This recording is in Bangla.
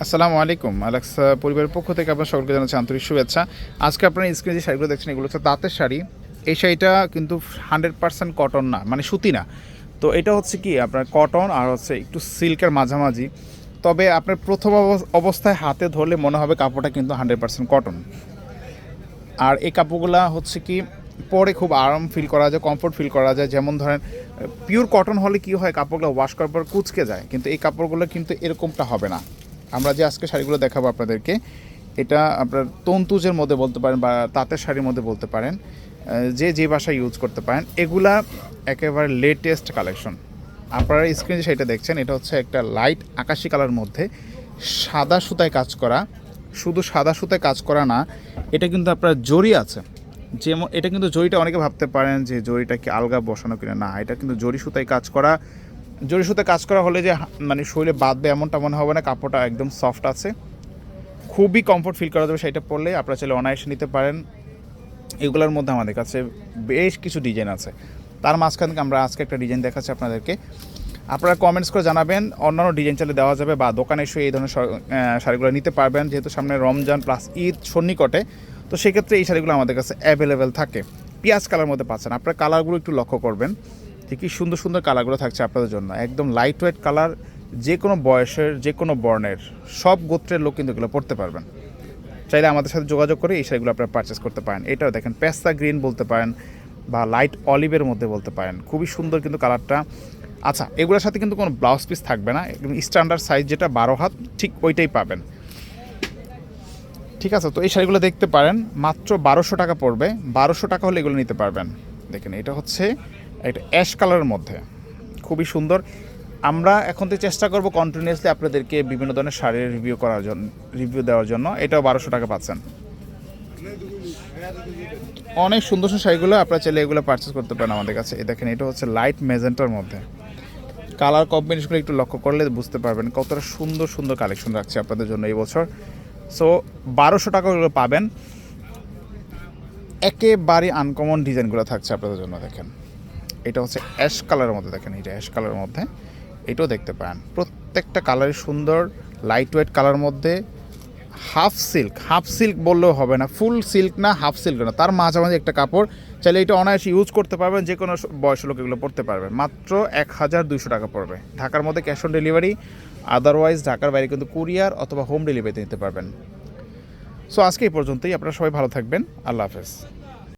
আসসালামু আলাইকুম। আলেক্স পরিবারের পক্ষ থেকে আপনার সকলকে জানাচ্ছি আন্তরিক শুভেচ্ছা। আজকে আপনার স্ক্রিনে যে শাড়িগুলো দেখছেন, এগুলো হচ্ছে তাঁতের শাড়ি। এই শাড়িটা কিন্তু হান্ড্রেড পার্সেন্ট কটন না মানে সুতি না। তো এটা হচ্ছে কি, আপনার কটন আর হচ্ছে একটু সিল্কের মাঝামাঝি। তবে আপনার প্রথম অবস- অবস্থায় হাতে ধরলে মনে হবে কাপড়টা কিন্তু হান্ড্রেড পার্সেন্ট কটন আর এই কাপড়গুলা হচ্ছে কি, পরে খুব আরাম ফিল করা যায় কমফোর্ট ফিল করা যায়। যেমন ধরেন পিওর কটন হলে কি হয়, কাপড়গুলো ওয়াশ করার পর কুচকে যায়। কিন্তু এই কাপড়গুলো কিন্তু এরকমটা হবে না। আমরা যে আজকে শাড়িগুলো দেখাবো আপনাদেরকে, এটা আপনার তন্তুজের মধ্যে বলতে পারেন বা তাঁতের শাড়ির মধ্যে বলতে পারেন যে যে ভাষা ইউজ করতে পারেন, এগুলা একেবারে লেটেস্ট কালেকশন আপনারা স্ক্রিনে শাড়িটা দেখছেন, এটা হচ্ছে একটা লাইট আকাশি কালার মধ্যে সাদা সুতায় কাজ করা, শুধু সাদা সুতায় কাজ করা না, এটা কিন্তু আপনার জরি আছে। যেমন, এটা কিন্তু জরিটা অনেকে ভাবতে পারেন যে জরিটা কি আলগা বসানো কিনা, না, এটা কিন্তু জরি সুতায় কাজ করা জরি সুতায় কাজ করা হলে যে মানে শরীরে বাঁধবে এমনটা মনে হবে না, কাপড়টা একদম সফট আছে। খুবই কমফোর্ট ফিল করা যাবে সেটা পরলে, আপনারা চাইলে অনায়াসে নিতে পারেন। এগুলোর মধ্যে আমাদের কাছে বেশ কিছু ডিজাইন আছে। তার মাঝখান থেকে আমরা আজকে একটা ডিজাইন দেখাচ্ছি আপনাদেরকে। আপনারা কমেন্টস করে জানাবেন, অন্যান্য ডিজাইন চাইলে দেওয়া যাবে বা দোকানে এসে এই ধরনের শাড়িগুলো নিতে পারবেন, যেহেতু সামনে রমজান প্লাস ঈদ সন্নিকটে। তো সেক্ষেত্রে এই শাড়িগুলো আমাদের কাছে অ্যাভেলেবেল থাকে। পিঁয়াজ কালার মধ্যে পাচ্ছেন। আপনার কালারগুলো একটু লক্ষ্য করবেন। যে কি সুন্দর সুন্দর কালারগুলো থাকছে আপনাদের জন্য। একদম লাইট ওয়েট কালার যে কোনো বয়সের যে কোনো বর্ণের, সব গোত্রের লোক কিন্তু এগুলো পড়তে পারবেন। চাইলে আমাদের সাথে যোগাযোগ করে এই শাড়িগুলো আপনারা পারচেস করতে পারেন। এটাও দেখেন, পেস্তা গ্রিন বলতে পারেন বা লাইট অলিভের মধ্যে বলতে পারেন। খুবই সুন্দর কিন্তু কালারটা। আচ্ছা এগুলোর সাথে কিন্তু কোনো ব্লাউজ পিস থাকবে না। একদম স্ট্যান্ডার্ড সাইজ যেটা, বারো হাত, ঠিক ওইটাই পাবেন। ঠিক আছে, তো এই শাড়িগুলো দেখতে পারেন, মাত্র বারোশো টাকা পড়বে। বারোশো টাকা হলে এগুলো নিতে পারবেন। দেখেন, এটা হচ্ছে একটা অ্যাশ কালারের মধ্যে। খুবই সুন্দর। আমরা এখন থেকে চেষ্টা করব কন্টিনিউসলি আপনাদেরকে বিভিন্ন ধরনের শাড়ির রিভিউ করার জন্য রিভিউ দেওয়ার জন্য। এটাও বারোশো টাকা পাচ্ছেন। অনেক সুন্দর সুন্দর শাড়িগুলো আপনারা চাইলে এগুলো পারচেস করতে পারেন আমাদের কাছে। এই দেখেন, এটা হচ্ছে লাইট মেজেন্টার মধ্যে। কালার কম্বিনেশনগুলো একটু লক্ষ্য করলে বুঝতে পারবেন কতটা সুন্দর সুন্দর কালেকশন রাখছে আপনাদের জন্য এই বছর। সো বারোশো টাকা ওগুলো পাবেন। একেবারে আনকমন ডিজাইনগুলো থাকছে আপনাদের জন্য, দেখেন। এটা হচ্ছে অ্যাশ কালারের মধ্যে দেখেন এটা অ্যাশ কালারের মধ্যে। এটাও দেখতে পারেন। প্রত্যেকটা কালারই সুন্দর লাইট ওয়েট কালার মধ্যে। হাফ সিল্ক হাফ সিল্ক বললেও হবে না ফুল সিল্ক না হাফ সিল্ক না। তার মাঝামাঝি একটা কাপড়, চাইলে এটা অনায়াসে ইউজ করতে পারবেন যে কোনো বয়সের লোক এগুলো পড়তে পারবে। মাত্র এক হাজার দুইশো টাকা পড়বে। ঢাকার মধ্যে ক্যাশ অন ডেলিভারি আদারওয়াইজ ঢাকার বাইরে কিন্তু কুরিয়ার অথবা হোম ডেলিভারিতে নিতে পারবেন। সো আজকে এই পর্যন্তই। আপনারা সবাই ভালো থাকবেন। আল্লাহ হাফেজ।